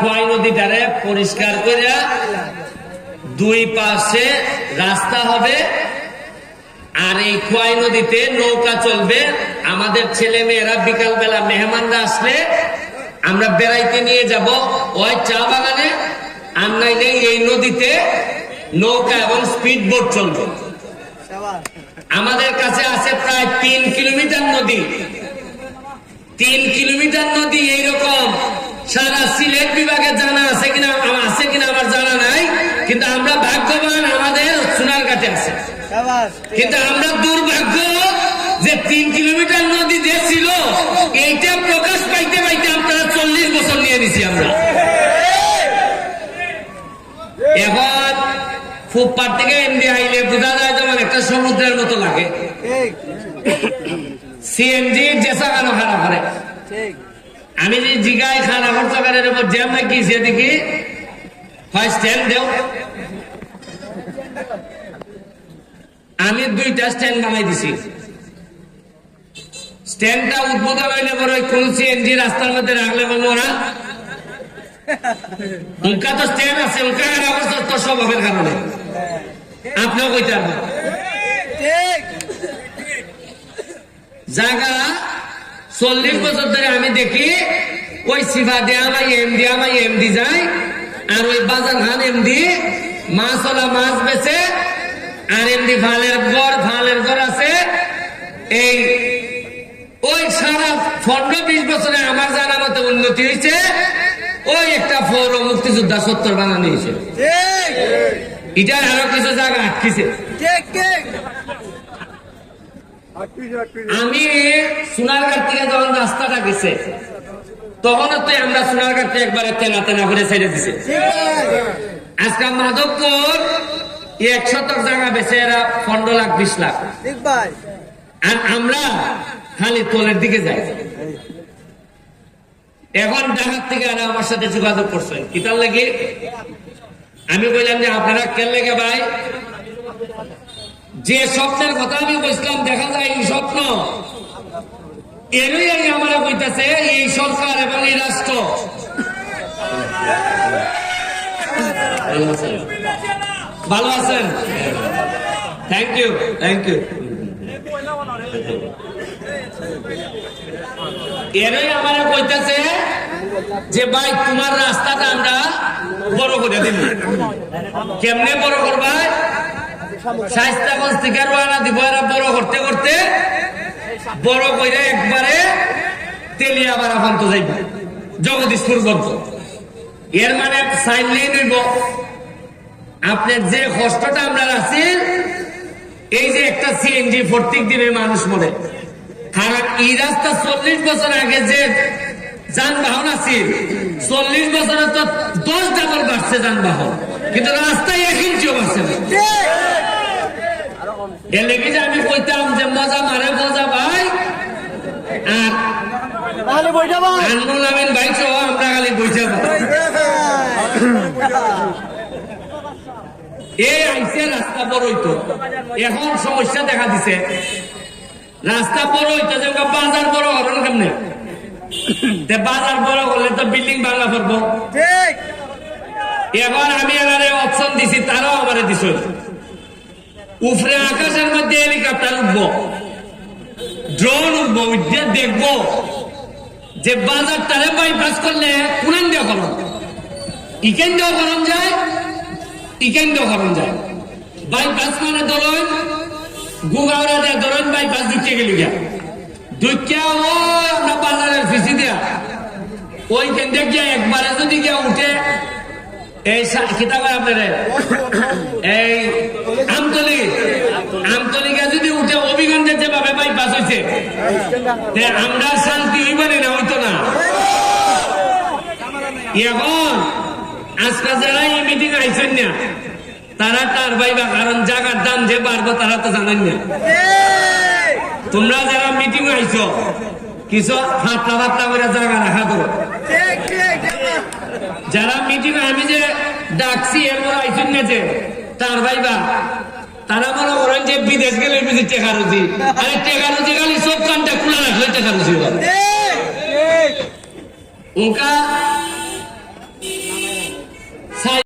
খোয়াই নদীটারে পরিষ্কার করে দুই পাশে রাস্তা হবে আর এই খোয়াই নদীতে নৌকা চলবে। আমাদের ছেলে মেয়েরা বিকাল বেলা মেহমানরা আসলে আমরা বেড়াইতে নিয়ে যাব। ওই চা বাগানে। আর নাইলে এই নদীতে নৌকা এবং স্পিড বোট চলবে। আমাদের কাছে আছে প্রায় তিন কিলোমিটার নদী। তিন কিলোমিটার নদী এইরকম। সারা সিলেট বিভাগে জানা আছে কিনা আছে কিনা আমার জানা নাই কিন্তু আমরা ভাগ্যবান আমাদের সোনার কাছে আছে কিন্তু আমরা দুর্ভাগ্য যে তিন কিলোমিটার নদী যে ছিল এইটা প্রকাশ পাইতে পাইতে আপনারা চল্লিশ বছর নিয়ে নিছি আমরা। এখন ফুটপাত থেকে এমডি আইলে বোঝা যায় যেমন একটা সমুদ্রের মতো লাগে। সিএনজি জেসা কেন খারাপ করে আমি যে জিগাই খানা খরচ করার উপর জ্যাম নাকি সে দেখি হয় স্ট্যান্ড দেও। আমি দুইটা স্ট্যান্ড বানাই দিছি। স্ট্যান্ডটা উদ্বোধন হইলে পরে কোন সিএনজি রাস্তার মধ্যে রাখলে বলব ওরা। উনকা তো স্ট্যান্ড আছে উনকা অবস্থা তো স্বভাবের কারণে। আপনিও কইতে জায়গা চল্লিশ বছর ধরে আমি দেখি ওই সিফা দিয়ে আমার এমডি আমার এমডি যায় আর ওই বাজার খান এমডি মাছ ওলা মাছ বেচে আর এম এমডি ফালের ঘর ফালের ঘর আছে। এই ওই সারা পনেরো বিশ বছরে আমার জানা মতো উন্নতি হয়েছে। ওই একটা ফৌর মুক্তিযোদ্ধা সত্তর বানানো হয়েছে। এটা আরও কিছু জায়গা আটকিছে। আমি সোনারঘাট থেকে যখন রাস্তাটা গেছে তখন তো আমরা সোনারঘাট থেকে একবারে তেনা তেনা করে ছেড়ে দিছে। আজকে মাধবপুর এক শতক জায়গা বেছে এরা পনেরো লাখ, বিশ লাখ। আর আমরা খালি তোলের দিকে যাই। এখন ডাকাত থেকে এরা আমার সাথে যোগাযোগ করছে। কিতার লাগে? আমি বললাম যে আপনারা কেন লেগে ভাই? যে স্বপ্নের কথা আমি বলছিলাম দেখা যায় এই স্বপ্ন এরই আগে আমরা কইতাছে, এই সরকার এবং এই রাষ্ট্র। ভালো আছেন? থ্যাংক ইউ থ্যাংক ইউ এরই আমার কইতাছে যে, ভাই, তোমার রাস্তাটা আমরা বড় করে দিব। কেমনে বড় করবা? শাইস্তাগঞ্জ মানে আপনার যে কষ্টটা আমরা আছি এই যে একটা সিএনজি প্রত্যেক দিনে মানুষ মরে। কারণ এই রাস্তা চল্লিশ বছর আগে যে যানবাহন আছে চল্লিশ বছরে তো দশ ডাবল বাড়ছে যানবাহন। কিন্তু রাস্তায় এক ইঞ্চিও বাড়ছে না এর যে আমি কইতাম যে মজা মারে মজা ভাই? আর আনমুল আমিন ভাই সহ আমরা খালি বইতে এই আইসে রাস্তা বড় হইতো। এখন সমস্যা দেখা দিছে। রাস্তা বড় হইতো যে বাজার বড় হবে না কেমনে? বাজার বড় হলে তো বিল্ডিং ভাঙা পড়ব। এখন আমি এনারে অপশন দিছি তারাও আমারে দিছ। উপরে আকাশের মধ্যে হেলিকপ্টার উঠবো। ড্রোন উঠবো, উঠে দেখব যে বাজারটারে বাইপাস করলে কোরআন দিয়ে করণ ইকেন দিয়ে করণ যায়, ইকেন দিয়ে করণ যায়। বাইপাস মানে ধরুন গুগাওড়া দিয়ে ধরুন বাইপাস দিতে গেলি গিয়া। দুইটা ও আমরা বাজারের ফিসি দিয়া। ওই কেন্দ্রে গিয়া একবারে যদি গিয়া উঠে এই কিতাব এই আমতলি। যদি উঠে অভিগঞ্জের বাইপাস হয়েছে আমরা শান্তি না, হইতো না। এখন যারা এই মিটিং আইছেন না, তারা তার বাইবা কারণ জায়গার দাম যে বাড়বো তারা তো জানেন না। তোমরা যারা মিটিং আইছো, কিছু হাতলা ফাতলা করে জায়গা রাখা যারা মিটিং আমি যে ডাকছি এরপর আইসুন গেছে তার ভাইবা তারা মনে করেন যে বিদেশ গেলে বুঝি টেকা রুচি আরে টেকা রুচি খালি সব কানটা খুলে রাখলে টেকা রুচি উনকা